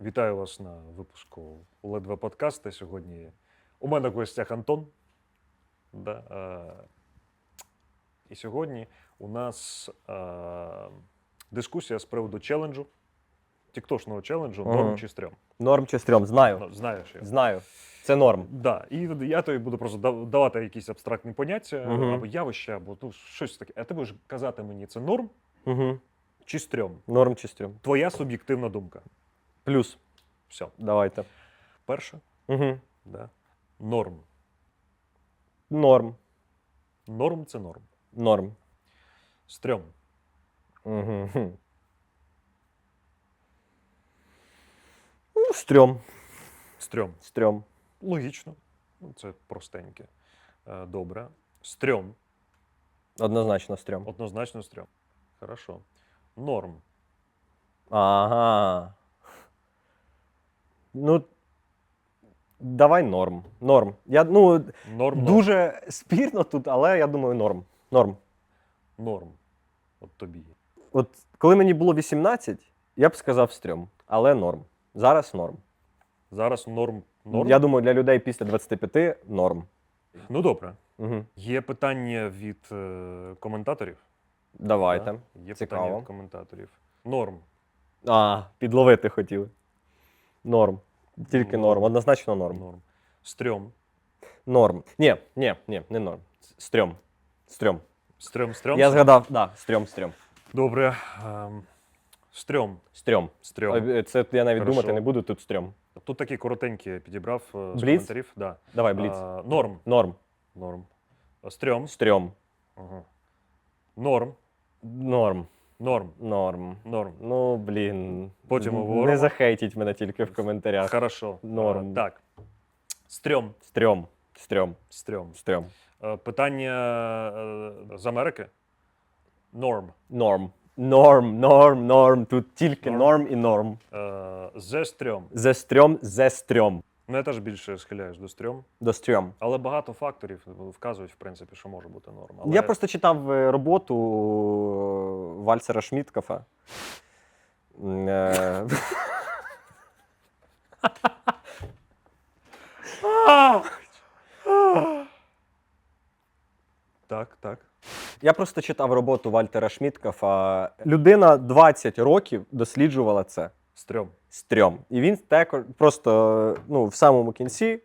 Вітаю вас на випуску Ледве подкаста. Сьогодні у мене в гостях Антон. Да, е, і сьогодні у нас е, дискусія з приводу челенджу, тіктошного челенджу Ага. норм чи стрьом. Норм чи стрьом, знаю. Ну, знаєш я. Знаю. Це норм. Да, і я тобі буду просто дав- давати якісь абстрактні поняття Мгм. або явища, або ну, щось таке. А ти будеш казати мені, це норм Угу. чи стрьом? Норм чи стрьом. Твоя суб'єктивна думка. Плюс. Все. Давайте. Перше, Угу. да. норм. Норм. Норм це норм. Норм. Стрьом. Угу. Ну, стрьом. Стрьом. Стрьом. Логічно. Ну, Це простеньке. Е, Добре. Стрьом. Однозначно стрьом. Однозначно стрьом. Хорошо. Норм. Ага. Ну. Давай норм. Норм. Я, ну, Норм. Норм. дуже спірно тут, але я думаю, норм. Норм. Норм. От тобі. От коли мені було 18, я б сказав стрьом, але норм. Зараз норм. Зараз норм. Норм. Я думаю, для людей після 25 норм. Ну добре. Угу. Є питання від е, коментаторів. Давайте. Да? Є Цікаво. питання від коментаторів. Норм. А, підловити хотіли. Норм. Тільки Норм. норм. Однозначно норм. Норм. Стрьом. Норм. Ні, ні, ні, не норм. Стрьом. Стрьом. Стрьом, стрьом. Я згадав, да, стрьом, стрьом. Добре. Ем, Стрьом. Стрьом. Стрьом. Е, Це я навіть Хорошо. думати не буду, тут стрьом. Тут такі коротенькі я підібрав е, з Бліц? коментарів. Да. Давай, бліц. А, норм. Норм. Норм. Стрьом. Стрьом. Ага. Норм. Норм. Норм. Норм. Норм. Ну, блін. Потім говоримо. Не захейтіть мене тільки в коментарях. Хорошо. Норм. Е, Так. Стрьом. Стрьом. Стрьом. Стрьом. Стрьом. Е, Питання е, з Америки. Норм. Норм. Норм, норм, норм. Тут тільки Норм. норм і норм. Е, Зе стрьом. Зе стрьом, зе стрьом. Ну, я теж більше схиляюсь до стрьом. До стрьом. Але багато факторів вказують, в принципі, що може бути норм. Але... Я просто читав е, роботу е, Вальцера Шміткафа. Е, Так, так. Я просто читав роботу Вальтера Шміткафа. Людина 20 років досліджувала це. Стрьом. Стрьом. І він також просто ну, в самому кінці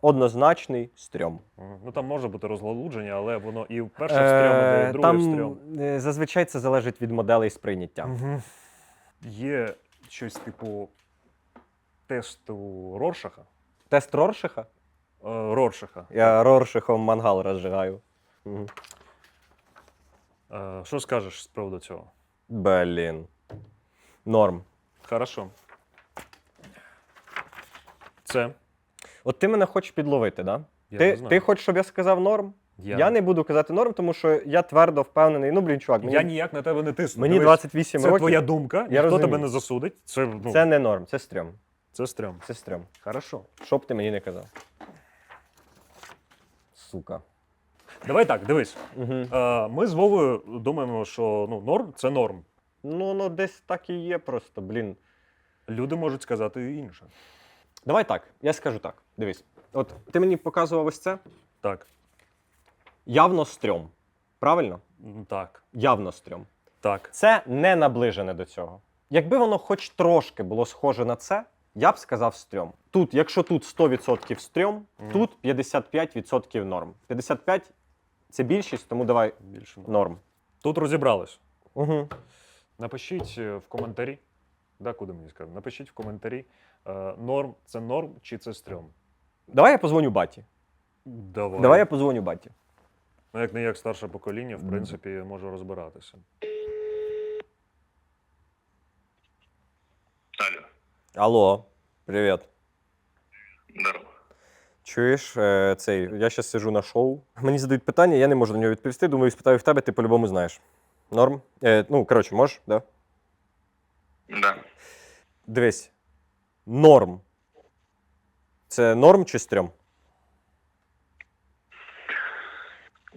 однозначний стрьом. Ну там може бути розгалудження, але воно і перше стрьом, і друге Там стрьом. е, зазвичай це залежить від моделей сприйняття. Мгм. Є щось типу тесту Роршаха. Тест Роршиха? Е, Роршаха. Я Роршихом мангал розжигаю. Мгм. Е, Що скажеш з приводу цього? Блін. Норм. Хорошо. Це. От ти мене хочеш підловити, да? Я ти, не знаю. ти хочеш, щоб я сказав норм? Я... не буду казати норм, тому що я твердо впевнений. Ну, блін, чувак, мені, Я ніяк на тебе не тисну. мені Дивись, 28 Це років. твоя думка, Я ніхто розумію. тебе не засудить. Це, ну, Це не норм, це стрьом. це стрьом. Це стрьом. Хорошо. Що б ти мені не казав? Сука. Давай так, дивись. Угу. Е, Ми з Вовою думаємо, що ну, норм це норм. Ну, ну десь так і є просто, блін. Люди можуть сказати інше. Давай так, я скажу так. Дивись. От ти мені показував ось це. Так. Явно стрьом. Правильно? Так. Явно стрьом. Так. Це не наближене до цього. Якби воно хоч трошки було схоже на це, я б сказав стрьом. Тут, якщо тут 100% стрьом, тут 55% норм. 55 це більшість, тому давай Більше норм. норм. Тут розібрались. Угу. Напишіть е, в коментарі. Да, куди мені сказати? Напишіть в коментарі. е, Норм це норм чи це стрьом. Давай я позвоню баті. Давай. Давай я позвоню баті. Ну, як не як старше покоління, в принципі, може розбиратися. Алло, Алло, привіт. здорово. Чуєш, е, цей, я зараз сиджу на шоу. Мені задають питання, я не можу на нього відповісти. Думаю, спитаю в тебе, ти по-любому знаєш. Норм? Е, ну, коротше, можеш, да? Да. Дивись. Норм. Це норм чи стрьом?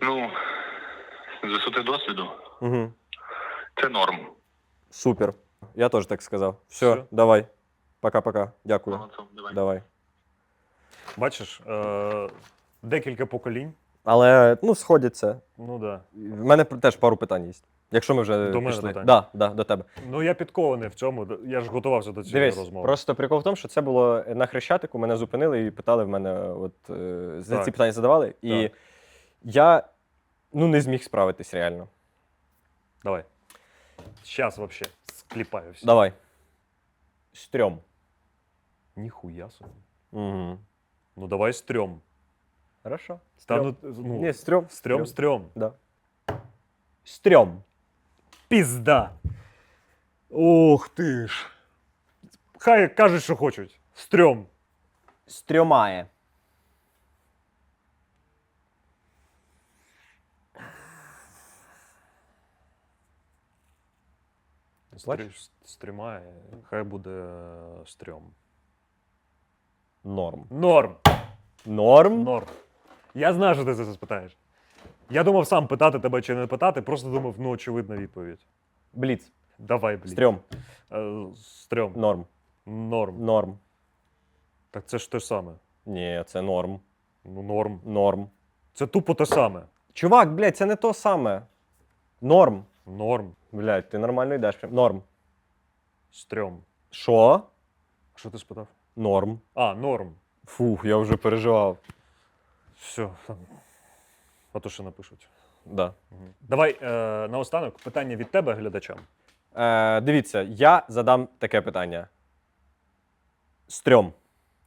Ну, з висоти досвіду, Угу. це норм. Супер. Я теж так сказав. Все, Всё. давай. Пока-пока. Дякую. Молодцом, давай. Давай. Бачиш, е, декілька поколінь. Але ну, сходяться. Ну да. В мене теж пару питань є. Якщо ми вже До мене пішли. питання? Да, да, до тебе. Ну я підкований в цьому. Я ж готувався до цієї Дивись, розмови. просто прикол в тому, що це було на Хрещатику, мене зупинили і питали в мене, от е, за Так. ці питання задавали. І Так. я ну, не зміг справитись реально. Давай. Зараз вообще скліпаю все. Давай. Стрьом. Ніхуя собі. Угу. Ну давай стрьом. Хорошо. Та Стрьом. ну, ну, Ні, стрьом. стрьом, стрьом. Да. Стрьом. Пізда. Ух ти ж. Хай кажуть, що хочуть. Стрьом. Стрьомає. Стрі- Стрімає. Хай буде е, стрьом. Норм. Норм. Норм? Норм. Я знаю, що ти це спитаєш. Я думав сам питати тебе чи не питати, просто думав, ну, очевидна відповідь. Бліц. Давай, блін. Стрьом. Е, Стрьом. Норм. Норм. Норм. Так це ж те саме. Ні, це норм. Ну, норм. Норм. Це тупо те саме. Чувак, блядь, це не то саме. Норм. Норм. Блядь, ти нормально йдеш. прям. Норм. Стрьом. Що? Що ти спитав? Норм. А, норм. Фух, я вже переживав. Все. Там. А то що напишуть. Да. Мгм. Давай е, наостанок питання від тебе глядачам. Е, дивіться, я задам таке питання. Стрьом.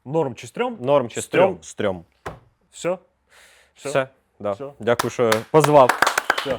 Норм чи стрьом? Норм чи Стрьом. стрьом? Стрьом. Все? Все. Да. Все. Дякую, що позвав. Все.